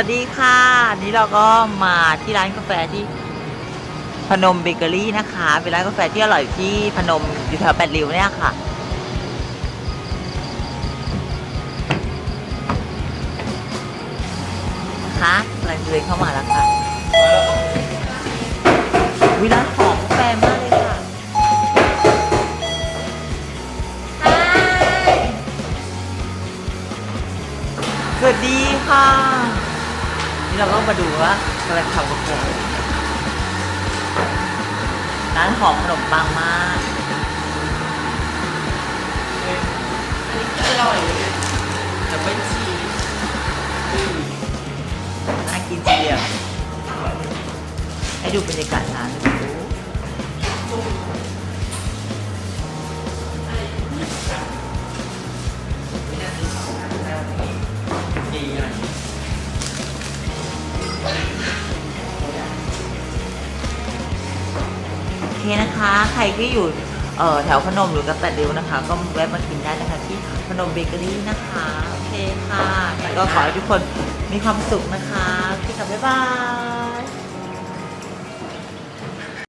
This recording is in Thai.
วัสดีค่ะอันนี้เราก็มาที่ร้านกาแฟที่พนมเบเกอรี่นะคะเป็นร้านกาแฟที่อร่อยที่พนมอยู่แถวแปดริ้วเนี่ยค่ะนะคะกำลังเดินเข้ามาแล้วค่ะวิร้านหอมกาแฟมากเลยค่ะสวัสดีค่ะ นี่เราก็มาดูว่ากำลังทำกาแฟร้านหอมขนมปังมากอร่อยแต่ไม่ชีสน่ากินเชียวให้ดูบรรยากาศร้านดู นะคะ ใครที่อยู่แถวพนมหรือกระแปดริ้วนะคะ ก็แวะมากินได้นะคะที่พนมเบเกอรี่นะคะ โอเคค่ะแล้วก็ขอให้ทุกคนมีความสุขนะคะพี่ค่ะบ๊ายบาย